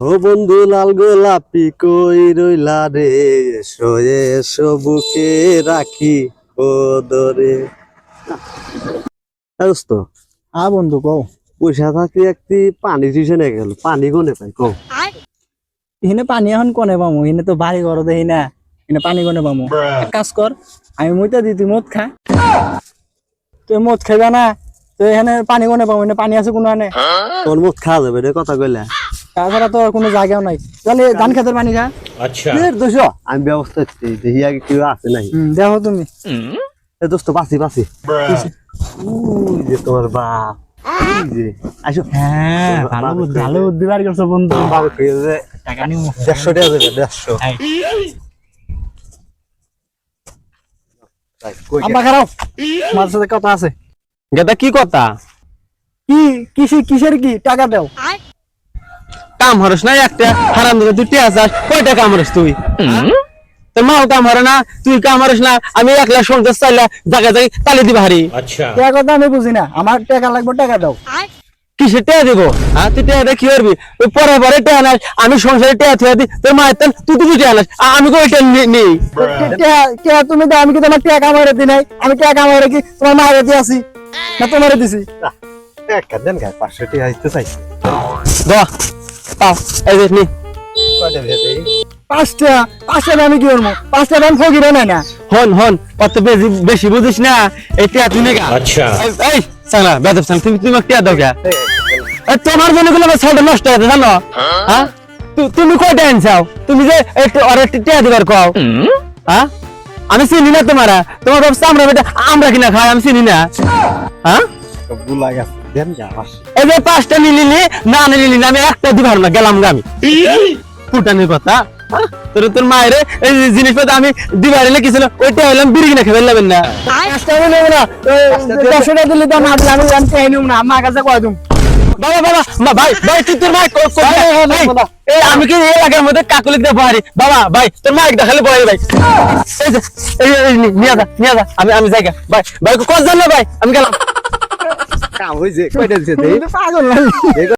ও বন্ধু লাল গোলাপি কই রইলা রে? এসো সবুকে বুকে রাখি ও দরে। দোস্ত। হ্যাঁ বন্ধু কও। পয়সা থাকতে একটি পানি টিউশনে গেল। পানি কোনে পাই কও? এখানে পানি এখন কোনে পামু? এখানে তো বাড়ি ঘর দেই না। এখানে পানি কোনে পামু? এক কাজ কর আমি মুইতা দি তুই মদ খা। তুই মদ খাইবা না তো এখানে পানি কোনে পামু? এখানে পানি আছে কোনো আনে তোর মদ খাওয়া যাবে রে কথা কইলা। তাছাড়া তো আর কোনো জায়গাও নাই। তাহলে ধান খেতের পানি খা। এর দোষ। আমি ব্যবস্থা করছি দেখি আগে কেউ আছে নাই দেখো তুমি। এ দোস্ত বাসি বাসি যে তোমার বাপ। আসো। হ্যাঁ ভালো বুদ্ধি ভালো বুদ্ধি বার করছ বন্ধু। বাপ কইছে যে টাকা নিমু। দেড়শো টাকা দেবে দেড়শো। এই, তাই, কই আব্বা খারাপ। আমার সাথে কথা আছে। গেদা কি কথা? কি কিসে কিসের কি? টাকা দাও। কাম হরস না একটা? হারাম দাদা তুই টিয়া চাস কয়টা কাম হরস তুই? তোর মাও কাম হরে না তুই কাম হরস না আমি একলা সংসার চাইলা জায়গা জায়গায় তালি দিবা হারি। টাকা কথা আমি বুঝি না আমার টাকা লাগবে টাকা দাও। কিসে টিয়া দিব? হ্যাঁ তুই টিয়া দিয়ে কি করবি? ওই পরে পরে টিয়া নাস আমি সংসারে টিয়া থিয়া দি তোর মায়ের তেল তুই তুই টিয়া নাস আমি কই টিয়া নি- নেই। কে- কে তুমি দাও আমি কি তোমার টাকা কামাই দি নাই? আমি টাকা কামাই কি তোমার মায়ের দিয়ে না তোমারে দিছি। একটা দেন গায়ে পাঁচশো টাকা দিতে চাইছি। পাও এই দেখ নি। পাঁচটা পাঁচটা আমি কি করব? পাঁচটা দাম ফকিরে নাই না। হন হন অত বেশি বেশি বুঝিস না এই তুই নেগা। আচ্ছা। এই, এই সালা বেদব সাং তুমি তুমি টিয়া দাও গা। তোমার জন্যগুলো সাইডে নষ্ট হয়েছে জানো? হ্যাঁ? তু- তুমি কয়টা আনছাও তুমি যে একটু টিয়া দিবার কও। হ্যাঁ? আমি চিনি না তোমারা। তোমার ব্যবসা আমরা আমরা কিনা খাই আমি চিনি না। হ্যাঁ? বুলা গেছে। এই যে পাঁচটা নিলিনি না নিলিনি না, আমি একটা দিবার না গেলাম গা আমি। ফুটানির কথা হ্যাঁ? তোর তোর মায়ের এই জিনিসপত্র আমি দিবার এলে কিছু ওইটা হইলাম বিড়ি কিনা খেতে না। দশটা দিলে দাম না দিলে আমি আমি না আমার কাছে কয় তুমি বাবা বাবা মা ভাই ভাই তুই তোর মাইক কো- কো- এই, আমি কি এই এলাকার মধ্যে কাকুলি দিয়ে বহারি? বাবা ভাই তোর মাইক দেখালে বহারি ভাই। এই নিয়ে যা নিয়ে যা আমি আমি যাই গা। ভাই ভাই কত জানো ভাই? আমি গেলাম। কাম হয়েছে কয়টা দিছে পাগল